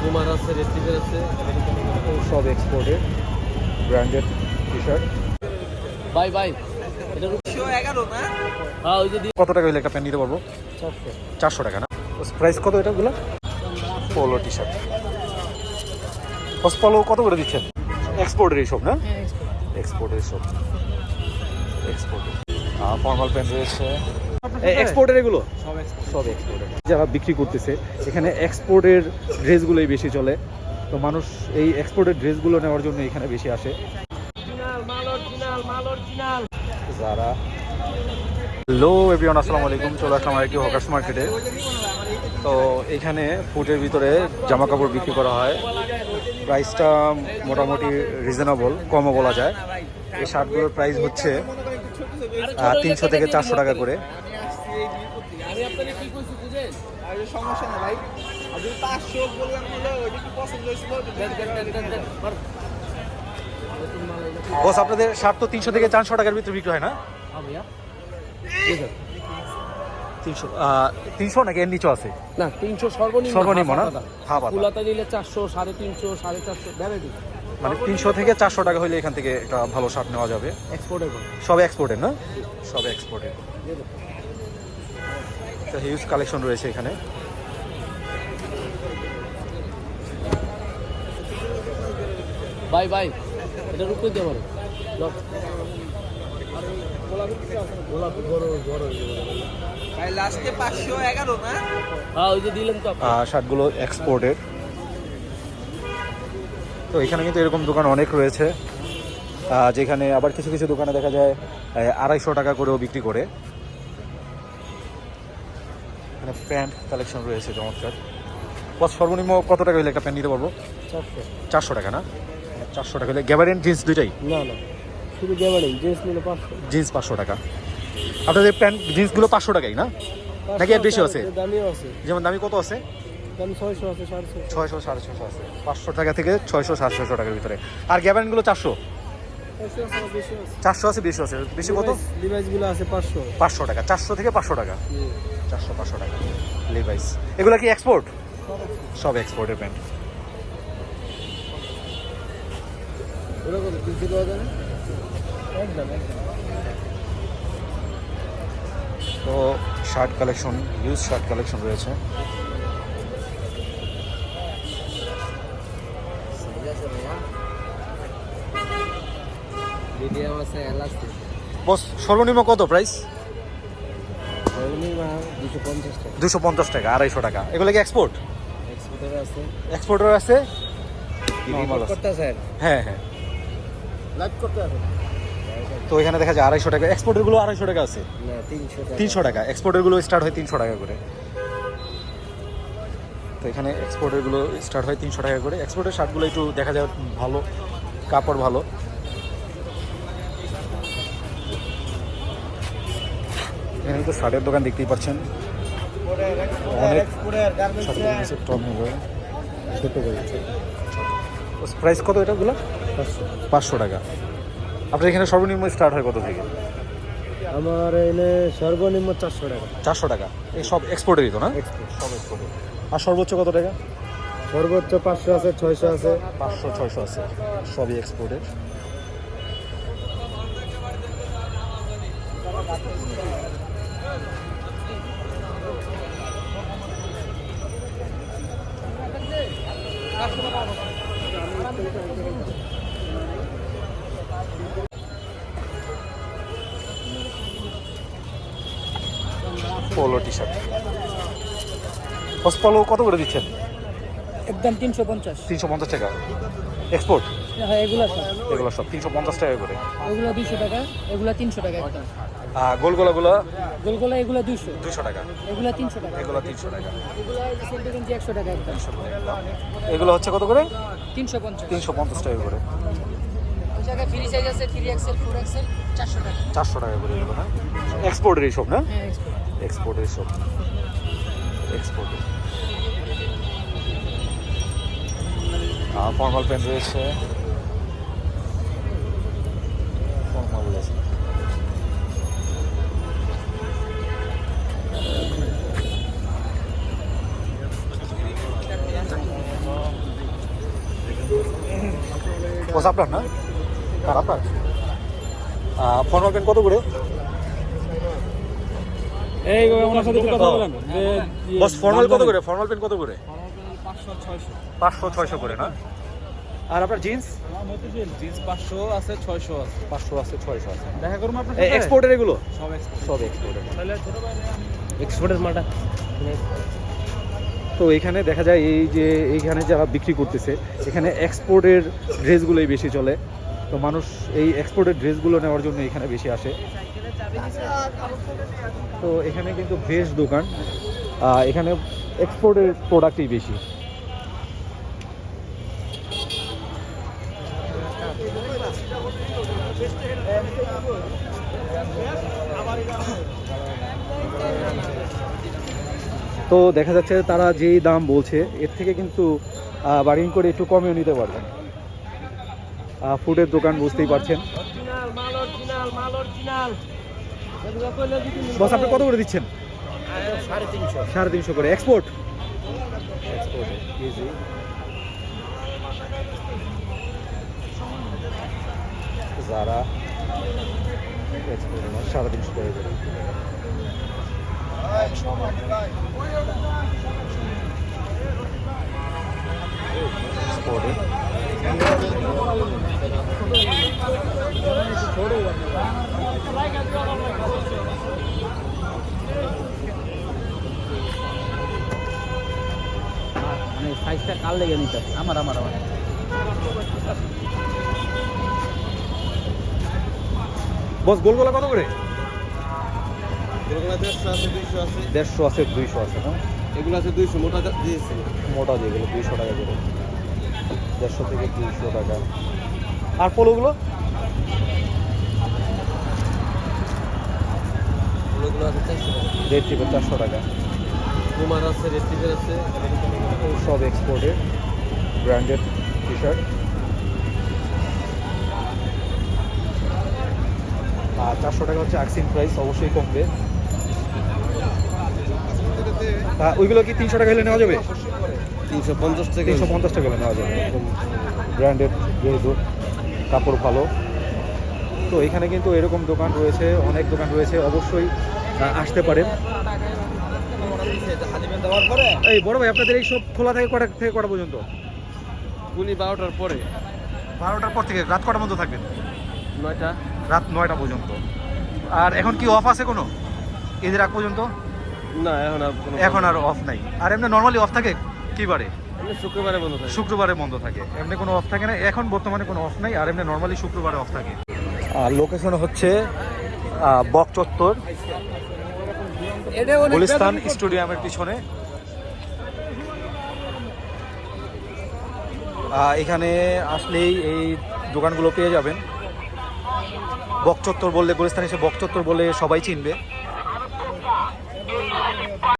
কুমার আছে রেস্টিভের আছে। সব এক্সপোর্টের branded T shirt bye bye. এটা হ্যাঁ ওই যে দিয়ে কত টাকা হলে একটা প্যান্ট নিতে পারব? চারশো। চারশো টাকা না? প্রাইস কত এটাগুলো পোলো টি শার্ট পোলো কত করে দিচ্ছেন? এক্সপোর্টের এইসব না? এক্সপোর্টের সব। এক্সপোর্টের ফর্মাল প্যান্ট রয়েছে। এক্সপোর্টের এগুলো? সব এক্সপোর্টের যারা বিক্রি করতেছে। এখানে এক্সপোর্টের ড্রেসগুলোই বেশি চলে। তো মানুষ এই এক্সপোর্টের ড্রেসগুলো নেওয়ার জন্য এখানে বেশি আসে। যারা হ্যালো এভরিওয়ান আসসালামু আলাইকুম। চলে আসলাম আর একটি হকার্স মার্কেটে। তো এখানে ফুটের ভিতরে জামা কাপড় বিক্রি করা হয়। প্রাইসটা মোটামুটি রিজনেবল কমও বলা যায়। এই শার্টগুলোর প্রাইস হচ্ছে তিনশো থেকে চারশো টাকা করে। বুঝেন সমস্যা না ভাই। আপনি পাঁচশো বললাম হলো ওইটা কি পছন্দ হয়েছিল। বস আপনাদের শার্ট তো তিনশো থেকে চারশো টাকার ভিতরে বিক্রি হয় না? হ্যাঁ ঠিক আছে। তিনশো তিনশো নাকি এর নিচে আছে? না তিনশো সর্বনিম্ন সর্বনিম্ন না? হাফ। ফুলাতা দিলে চারশো সাড়ে তিনশো সাড়ে চারশো ভ্যারাইটি। মানে তিনশো থেকে চারশো টাকা হলে এখান থেকে একটা ভালো শার্ট নেওয়া যাবে। এক্সপোর্টের সব এক্সপোর্টের না? সব এক্সপোর্টের হিউজ কালেকশন রয়েছে এখানে। বাই বাই এটা উপরে দিয়ে পারো। হ্যাঁ ওই যে দিলেন তো আপনি। আহ, শার্টগুলো এক্সপোর্টের তো এখানে কিন্তু এরকম দোকান অনেক রয়েছে। যেখানে আবার কিছু কিছু দোকানে দেখা যায় আড়াইশো টাকা করেও বিক্রি করে। এখানে প্যান্ট কালেকশন রয়েছে চমৎকার। বস সর্বনিম্ন কত টাকা হলে একটা প্যান্ট নিতে পারব? চারশো। চারশো টাকা না? চারশো টাকা হলে গ্যাবারেন্ট জিন্স দুইটাই? না না। শুধু গেমারি জিন্স নিলে পাঁচশো। জিন্স পাঁচশো টাকা। আপনাদের প্যান্ট জিন্সগুলো পাঁচশো টাকাই না? নাকি আর বেশি আছে? দামিও আছে। যেমন দামি কত আছে? দামি ছয়শো আছে সাড়ে ছয়শো। ছয়শো সাড়ে ছশো আছে। পাঁচশো টাকা থেকে ছয়শো সাড়ে ছশো টাকার ভিতরে। আর গ্যাবারেন্টগুলো চারশো? চারশো আছে বেশি আছে। বেশি কত? ডিভাইসগুলো আছে পাঁচশো। পাঁচশো টাকা চারশো থেকে পাঁচশো টাকা। চারশো পাঁচশো টাকা। লিভাইস এগুলো কি এক্সপোর্ট সব এক্সপোর্টের প্যান্ট তো shirt collection use shirt collection রয়েছে। মিডিয়াম আছে এলাস্টিক বস সর্বনিম্ন কত প্রাইস দুশো পঞ্চাশ টাকা। আড়াইশো টাকা। এগুলো কি এক্সপোর্ট এক্সপোর্টার আছে। এক্সপোর্টার হ্যাঁ হ্যাঁ। লাইভ করতে হবে তো এখানে দেখা যায় আড়াইশো টাকা। এক্সপোর্টেরগুলো আড়াইশো টাকা আছে? তিনশো টাকা। তিনশো টাকা। এক্সপোর্টেরগুলো স্টার্ট হয় তিনশো টাকা করে। তো এখানে এক্সপোর্টেরগুলো স্টার্ট হয় তিনশো টাকা করে। এক্সপোর্টের শার্টগুলো একটু দেখা যায় ভালো কাপড় ভালো। এখানে তো শার্টের দোকান দেখতেই পাচ্ছেন। অনেক হবে ছোট প্রাইস কত এটাগুলো পাঁচশো। টাকা। আপনার এখানে সর্বনিম্ন স্টার্ট হয় কত থেকে? আমার এনে সর্বনিম্ন চারশো টাকা। চারশো টাকা। এই সব এক্সপোর্টেরই তো না? সব এক্সপোর্টের আর সর্বোচ্চ কত টাকা? সর্বোচ্চ পাঁচশো আছে ছয়শো আছে। পাঁচশো ছয়শো আছে। সবই এক্সপোর্টের পোলো টি শার্ট পোলো কত করে দিচ্ছেন? একদম তিনশো পঞ্চাশ। তিনশো পঞ্চাশ টাকা। এক্সপোর্ট? হ্যাঁ এগুলো সব। এগুলো সব তিনশো পঞ্চাশ টাকা করে। এগুলো দুশো টাকা এগুলো তিনশো টাকা একদম আর গোলগোলাগুলো? গোলগোলা এগুলো দুশো দুশো টাকা। এগুলো তিনশো টাকা। এগুলো তিনশো টাকা। এগুলো একশো টাকা একদম এগুলো হচ্ছে কত করে? তিনশো পঞ্চাশ। তিনশো পঞ্চাশ টাকা করে। ওই জায়গায় ফ্রি সাইজ আছে থ্রি এক্সেল ফোর এক্সেল চারশো টাকা। চারশো টাকা করে এগুলো না এক্সপোর্টের এইসব না? হ্যাঁ। এক্সপোর্টের সব। এক্সপোর্টের ফর্মাল প্যান্ট রয়েছে। রয়েছে আপনার না? আপনার ফর্মাল প্যান্ট কত করে? এই ওনার সাথে একটু কথা বলেন। যে বস ফর্মাল কত করে? ফর্মাল প্যান্ট কত করে? পাঁচশো ছয়শো করে না? আর আপনার জিন্স জিন্স পাঁচশো আছে ছয়শো আছে। পাঁচশো আছে ছয়শো আছে। দেখা করব আপনার এক্সপোর্টের এগুলো? সব সব এক্সপোর্টের তাহলে এক্সপোর্টের মালটা? তো এখানে দেখা যায় এই যে এইখানে যারা বিক্রি করতেছে এখানে এক্সপোর্টের ড্রেসগুলোই বেশি চলে। তো মানুষ এই এক্সপোর্টের ড্রেসগুলো নেওয়ার জন্য এখানে বেশি আসে। তো এখানে কিন্তু ভেজ দোকান এখানে এক্সপোর্টের প্রোডাক্টই বেশি। তো দেখা যাচ্ছে তারা যেই দাম বলছে, এর থেকে কিন্তু বার্গেন করে একটু কমেও নিতে পারবেন। ফুডের দোকান বুঝতেই পারছেন। বস, আপনি কত করে দিচ্ছেন? সাড়ে তিনশো করে। এক্সপোর্ট যারা সাড়ে তিনশো করে মানে সাইজটা কাল লেগে নিতে আমার আমার আমার বস গোলগোলা কত করে? দেড়শো আছে দুইশো আছে। দেড়শো আছে দুইশো আছে না? এগুলো আছে দুইশো মোটা দিয়েছে। মোটা দিয়ে গেলো দুইশো টাকা করে। দেড়শো থেকে দুইশো টাকা। আর পোলোগুলো? ওগুলো আছে চারশো টাকা। রেড টিপের চারশো টাকা। কুমার আছে রেস্টিফের আছে। সব এক্সপোর্টের ব্র্যান্ডেড টি শার্ট আর চারশো টাকা হচ্ছে আক্সিন প্রাইস অবশ্যই কমবে। ওইগুলো কি তিনশো টাকা হলে নেওয়া যাবে? তিনশো পঞ্চাশ থেকে তিনশো পঞ্চাশ টাকা হলে নেওয়া যাবে। ব্র্যান্ডেড যেহেতু কাপড় ভালো। তো এখানে কিন্তু এরকম দোকান রয়েছে অনেক দোকান রয়েছে অবশ্যই আসতে পারেন। এই বড় ভাই আপনাদের এই সব খোলা থাকে কটা থেকে কটা পর্যন্ত? গুলি বারোটার পরে। বারোটার পর থেকে রাত কটা পর্যন্ত থাকবেন? নয়টা। রাত নয়টা পর্যন্ত। আর এখন কি অফ আছে কোনো? ঈদের আগ পর্যন্ত? না এখন আর কোনো এখন আর অফ নাই। আর এমনি নর্মালি অফ থাকে? কি বারে? এমনি শুক্রবারে বন্ধ থাকে। শুক্রবারে বন্ধ থাকে। এমনি কোনো অফ থাকে না? এখন বর্তমানে কোনো অফ নাই আর এমনি নর্মালি শুক্রবারে অফ থাকে। আর লোকেশন হচ্ছে বক চত্বর গুলিস্তান স্টেডিয়ামের পিছনে। এখানে আসলেই এই দোকানগুলো পেয়ে যাবেন। বকচত্বর বললে গুলিস্তান এসে বকচত্বর বলে সবাই চিনবে।